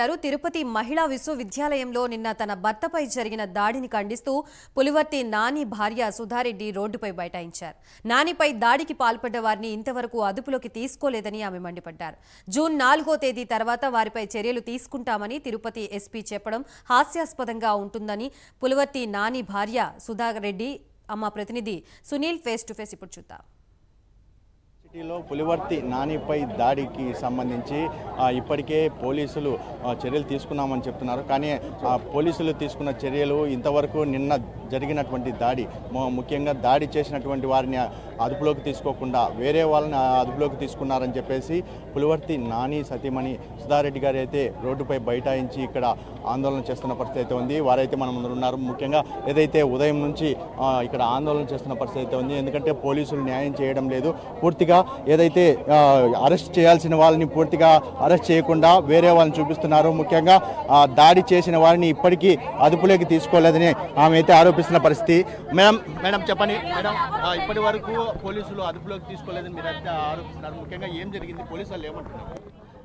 పెట్టారు తిరుపతి మహిళా విశ్వవిద్యాలయంలో నిన్న తన భర్తపై జరిగిన దాడిని ఖండిస్తూ పులివర్తి నాని భార్య సుధారెడ్డి రోడ్డుపై బైఠాయించారు. నానిపై దాడికి పాల్పడ్డ వారిని ఇంతవరకు అదుపులోకి తీసుకోలేదని ఆమె మండిపడ్డారు. జూన్ నాలుగో తేదీ తర్వాత వారిపై చర్యలు తీసుకుంటామని తిరుపతి ఎస్పీ చెప్పడం హాస్యాస్పదంగా ఉంటుందని పులివర్తి నాని భార్య సుధారెడ్డి అమ్మ ప్రతినిధి సునీల్ ఫేస్ టు ఫేస్ ఇప్పుడు చూద్దాం. సిటీలో పులివర్తి నానిపై దాడికి సంబంధించి ఇప్పటికే పోలీసులు చర్యలు తీసుకున్నామని చెప్తున్నారు. కానీ ఆ పోలీసులు తీసుకున్న చర్యలు ఇంతవరకు నిన్న జరిగినటువంటి దాడి ముఖ్యంగా దాడి చేసినటువంటి వారిని అదుపులోకి తీసుకోకుండా వేరే వాళ్ళని అదుపులోకి తీసుకున్నారని చెప్పేసి పులివర్తి నాని సతీమణి సుధారెడ్డి గారు అయితే రోడ్డుపై బైఠాయించి ఇక్కడ ఆందోళన చేస్తున్న పరిస్థితి అయితే ఉంది. వారైతే మన ముందు ఉన్నారు. ముఖ్యంగా ఏదైతే ఉదయం నుంచి ఇక్కడ ఆందోళన చేస్తున్న పరిస్థితి అయితే ఉంది. ఎందుకంటే పోలీసులు న్యాయం చేయడం లేదు. పూర్తిగా ఏదైతే అరెస్ట్ చేయాల్సిన వాళ్ళని పూర్తిగా అరెస్ట్ చేయకుండా వేరే వాళ్ళని చూపిస్తున్నారు ముఖ్యంగా ఆ, దాడి చేసిన వారిని ఇప్పటికీ అదుపులోకి తీసుకోలేదని ఆమె అయితే ఆరోపిస్తున్న పరిస్థితి. మేడం మేడం చెప్పండి. మేడం ఇప్పటి వరకు పోలీసులు అదుపులోకి తీసుకోలేదని మీరు అయితే ఆరోపిస్తున్నారు. ముఖ్యంగా ఏం జరిగింది? పోలీసు వాళ్ళు ఏమంటున్నారు?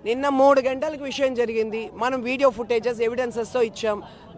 నిన్న మూడు గంటలకు విషయం జరిగింది. మనం వీడియో ఫుటేజెస్ ఎవిడెన్సెస్తో ఇచ్చాం.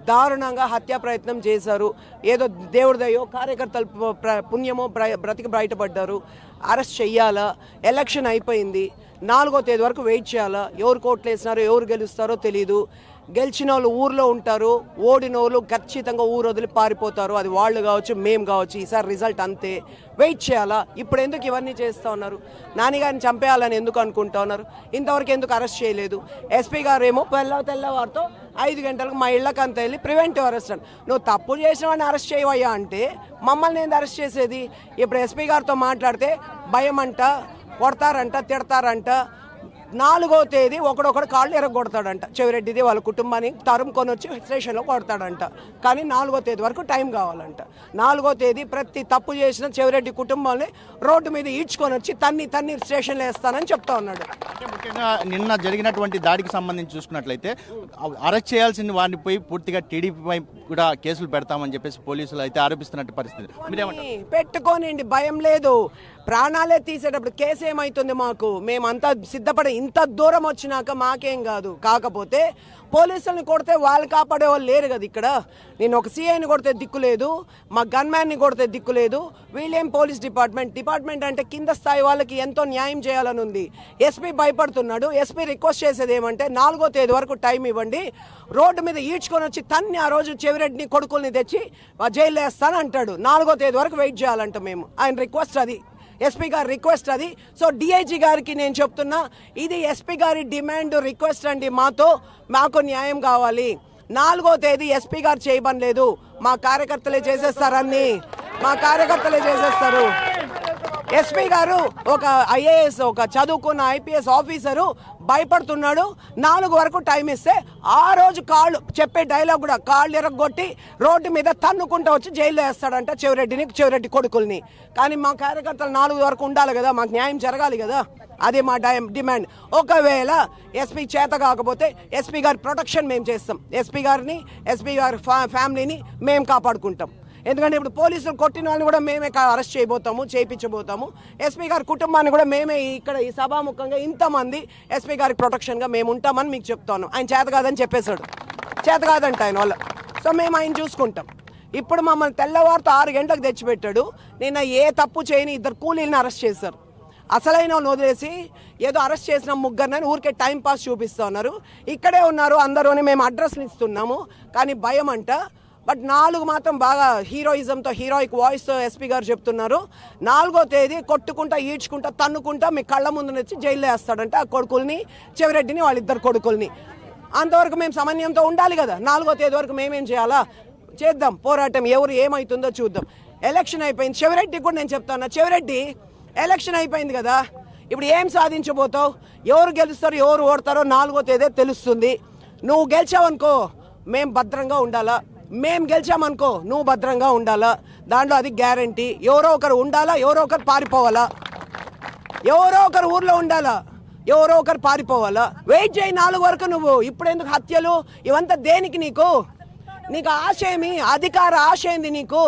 దారుణంగా హత్యా ప్రయత్నం చేశారు. ఏదో దేవుడిదయో కార్యకర్తలు ప్ర- పుణ్యమో బ్రతికి బయటపడ్డారు. అరెస్ట్ చెయ్యాలా? ఎలక్షన్ అయిపోయింది. నాలుగో తేదీ వరకు వెయిట్ చేయాలా? ఎవరు కోట్లు వేసినారో ఎవరు గెలుస్తారో తెలియదు గెలిచిన వాళ్ళు ఊర్లో ఉంటారు ఓడిన వాళ్ళు ఖచ్చితంగా ఊరు వదిలి పారిపోతారు. అది వాళ్ళు కావచ్చు మేము కావచ్చు ఈసారి రిజల్ట్ అంతే. వెయిట్ చేయాలా? ఇప్పుడు ఎందుకు ఇవన్నీ చేస్తూ ఉన్నారు? నాన్నగారిని చంపేయాలని ఎందుకు అనుకుంటా ఉన్నారు? ఇంతవరకు ఎందుకు అరెస్ట్ చేయలేదు? ఎస్పీ గారు ఏమో తెల్ల తెల్లవారితో ఐదు గంటలకు మా ఇళ్ళకి అంత వెళ్ళి ప్రివెంటివ్ అరెస్ట్ అని. నువ్వు తప్పు చేసిన వాడిని అరెస్ట్ చేయవయ్యా అంటే మమ్మల్ని ఏంది అరెస్ట్ చేసేది? ఇప్పుడు ఎస్పీ గారితో మాట్లాడితే భయం అంట కొడతారంట తిడతారంట. నాలుగో తేదీ ఒకడొకడు కాళ్ళు ఎరగొడతాడంట. చెవిరెడ్డిది వాళ్ళ కుటుంబాన్ని తరుముకొని వచ్చి స్టేషన్లో కొడతాడంట. కానీ నాలుగో తేదీ వరకు టైం కావాలంట. నాలుగో తేదీ ప్రతి తప్పు చేసిన చెవిరెడ్డి కుటుంబాన్ని రోడ్డు మీద ఈడ్చుకొని వచ్చి తన్ని తన్ని స్టేషన్లో వేస్తానని చెప్తా ఉన్నాడు. అంటే ముఖ్యంగా నిన్న జరిగినటువంటి దాడికి సంబంధించి చూసుకున్నట్లయితే అరెస్ట్ చేయాల్సిన వారిని పోయి పూర్తిగా టీడీపీపై కూడా కేసులు పెడతామని చెప్పేసి పోలీసులు అయితే ఆరోపిస్తున్నట్టు పరిస్థితి. పెట్టుకోనండి భయం లేదు. ప్రాణాలే తీసేటప్పుడు కేసు ఏమవుతుంది మాకు? మేమంతా సిద్ధపడి ఇంత దూరం వచ్చినాక మాకేం కాదు. కాకపోతే పోలీసుల్ని కొడితే వాళ్ళు కాపాడే వాళ్ళు లేరు కదా ఇక్కడ. నేను ఒక సీఐని కొడితే దిక్కు లేదు మా గన్మ్యాన్ని కొడితే దిక్కు లేదు వీళ్ళేం పోలీస్ డిపార్ట్మెంట్? డిపార్ట్మెంట్ అంటే కింద స్థాయి వాళ్ళకి ఎంతో న్యాయం చేయాలని ఉంది. ఎస్పీ భయపడుతున్నాడు. ఎస్పీ రిక్వెస్ట్ చేసేది ఏమంటే నాలుగో తేదీ వరకు టైం ఇవ్వండి. రోడ్డు మీద ఈడ్చుకొని వచ్చి తన్ని ఆ రోజు చెవిరెడ్డిని కొడుకుల్ని తెచ్చి జైలు జైల్లో వేస్తాను అంటాడు. నాలుగో తేదీ వరకు వెయిట్ చేయాలంట మేము. ఆయన రిక్వెస్ట్ అది. ఎస్పీ గారి రిక్వెస్ట్ అది. సో డిఐజీ గారికి నేను చెప్తున్నా ఇది ఎస్పీ గారి డిమాండ్ రిక్వెస్ట్ అండి మాతో. మాకు న్యాయం కావాలి. నాలుగో తేదీ ఎస్పీ గారు చేయబని లేదు మా కార్యకర్తలే చేసేస్తారని మా కార్యకర్తలే చేసేస్తారు. ఎస్పీ గారు ఒక ఐఏఎస్ ఒక చదువుకున్న ఐపీఎస్ ఆఫీసరు భయపడుతున్నాడు. నాలుగు వరకు టైం ఇస్తే ఆ రోజు కాళ్ళు చెప్పే డైలాగ్ కూడా కాళ్ళు ఎరగొట్టి రోడ్డు మీద తన్నుకుంటూ వచ్చి జైల్లో వేస్తాడంట చెవిరెడ్డిని చెవిరెడ్డి కొడుకుల్ని. కానీ మా కార్యకర్తలు నాలుగు వరకు ఉండాలి కదా మాకు న్యాయం జరగాలి కదా? అది మా డై- డిమాండ్. ఒకవేళ ఎస్పీ చేత కాకపోతే ఎస్పీ గారి ప్రొటెక్షన్ మేము చేస్తాం. ఎస్పీ గారిని ఎస్పీ గారి ఫ్యామిలీని మేము కాపాడుకుంటాం. ఎందుకంటే ఇప్పుడు పోలీసులు కొట్టిన వాళ్ళని కూడా మేమే అరెస్ట్ చేయబోతాము చేయించబోతాము. ఎస్పీ గారి కుటుంబాన్ని కూడా మేమే ఇక్కడ ఈ సభాముఖంగా ఇంతమంది ఎస్పీ గారికి ప్రొటెక్షన్గా మేము ఉంటామని మీకు చెప్తాను. ఆయన చేత కాదని చెప్పేశాడు. చేత కాదంట ఆయన వాళ్ళు. సో మేము ఆయన చూసుకుంటాం. ఇప్పుడు మమ్మల్ని తెల్లవారితో ఆరు గంటలకు తెచ్చిపెట్టాడు. నిన్న ఏ తప్పు చేయని ఇద్దరు కూలీలను అరెస్ట్ చేశారు. అసలైన వాళ్ళని వదిలేసి ఏదో అరెస్ట్ చేసిన ముగ్గురిని ఊరికే టైం పాస్ చూపిస్తూ ఉన్నారు. ఇక్కడే ఉన్నారు అందరూ మేము అడ్రస్లు ఇస్తున్నాము. కానీ భయం అంట బట్ నాలుగు మాత్రం బాగా హీరోయిజంతో హీరోయిక్ వాయిస్తో ఎస్పీ గారు చెప్తున్నారు. నాలుగో తేదీ కొట్టుకుంటా ఈడ్చుకుంటా తన్నుకుంటా మీ కళ్ళ ముందు నుంచి జైల్లో వేస్తాడంటే ఆ కొడుకుల్ని చెవిరెడ్డిని వాళ్ళిద్దరు కొడుకుల్ని. అంతవరకు మేము సమన్వయంతో ఉండాలి కదా. నాలుగో తేదీ వరకు మేమేం చేయాలా? చేద్దాం. పోరాటం ఎవరు ఏమవుతుందో చూద్దాం. ఎలక్షన్ అయిపోయింది. చెవిరెడ్డి కూడా నేను చెప్తాను. చెవిరెడ్డి ఎలక్షన్ అయిపోయింది కదా. ఇప్పుడు ఏం సాధించబోతావు? ఎవరు గెలుస్తారో ఎవరు ఓడతారో నాలుగో తేదీ తెలుస్తుంది. నువ్వు గెలిచావనుకో మేం భద్రంగా ఉండాలా? మేము గెలిచామనుకో నువ్వు భద్రంగా ఉండాలా? దాంట్లో అది గ్యారంటీ. ఎవరో ఒకరు ఉండాలా? ఎవరో ఒకరు పారిపోవాలా? ఎవరో ఒకరు ఊర్లో ఉండాలా? ఎవరో ఒకరు పారిపోవాలా? వెయిట్ చేయి నాలుగు వరకు నువ్వు. ఇప్పుడు ఎందుకు హత్యలు? ఇవంతా దేనికి నీకు? నీకు ఆశ ఏమి అధికార ఆశ ఏంది నీకు.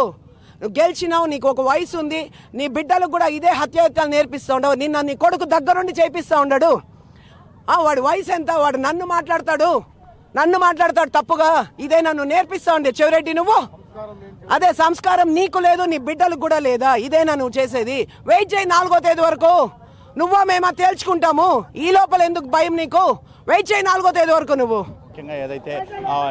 నువ్వు గెలిచినావు నీకు ఒక వయసు ఉంది. నీ బిడ్డలకు కూడా ఇదే హత్యాయత్నాలు నేర్పిస్తూ ఉండవు. నిన్న నీ కొడుకు దగ్గరుండి చేపిస్తూ ఉండడు. వాడు వాడి వయసు ఎంత? వాడు నన్ను మాట్లాడతాడు. నన్ను మాట్లాడతాడు తప్పుగా. ఇదే నన్ను నేర్పిస్తా ఉండే చెవిరెడ్డి నువ్వు. అదే సంస్కారం నీకు లేదు నీ బిడ్డలకు కూడా లేదా. ఇదేనా నువ్వు చేసేది. వెయిట్ చేయి నాలుగో తేదీ వరకు. నువ్వో మేమా తేల్చుకుంటాము? ఈ లోపల ఎందుకు భయం నీకు? వెయిట్ చేయి నాలుగో తేదీ వరకు నువ్వు. ముఖ్యంగా ఏదైతే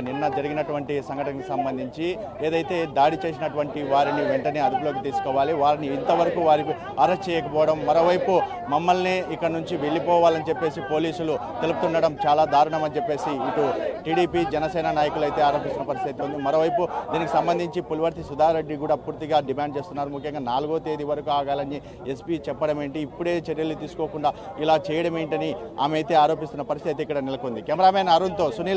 నిన్న జరిగినటువంటి సంఘటనకు సంబంధించి ఏదైతే దాడి చేసినటువంటి వారిని వెంటనే అదుపులోకి తీసుకోవాలి. వారిని ఇంతవరకు వారికి అరెస్ట్ చేయకపోవడం మరోవైపు మమ్మల్ని ఇక్కడ నుంచి వెళ్ళిపోవాలని చెప్పేసి పోలీసులు తెలుపుతుండడం చాలా దారుణం అని చెప్పేసి ఇటు టీడీపీ జనసేన నాయకులు అయితే ఆరోపిస్తున్న పరిస్థితి ఉంది. మరోవైపు దీనికి సంబంధించి పులివర్తి సుధారెడ్డి కూడా పూర్తిగా డిమాండ్ చేస్తున్నారు. ముఖ్యంగా నాలుగో తేదీ వరకు ఆగాలని ఎస్పీ చెప్పడం ఏంటి? ఇప్పుడే చర్యలు తీసుకోకుండా ఇలా చేయడం ఏంటని ఆమె అయితే ఆరోపిస్తున్న పరిస్థితి ఇక్కడ నెలకొంది. కెమెరామెన్ అరుణ్తో సునీల్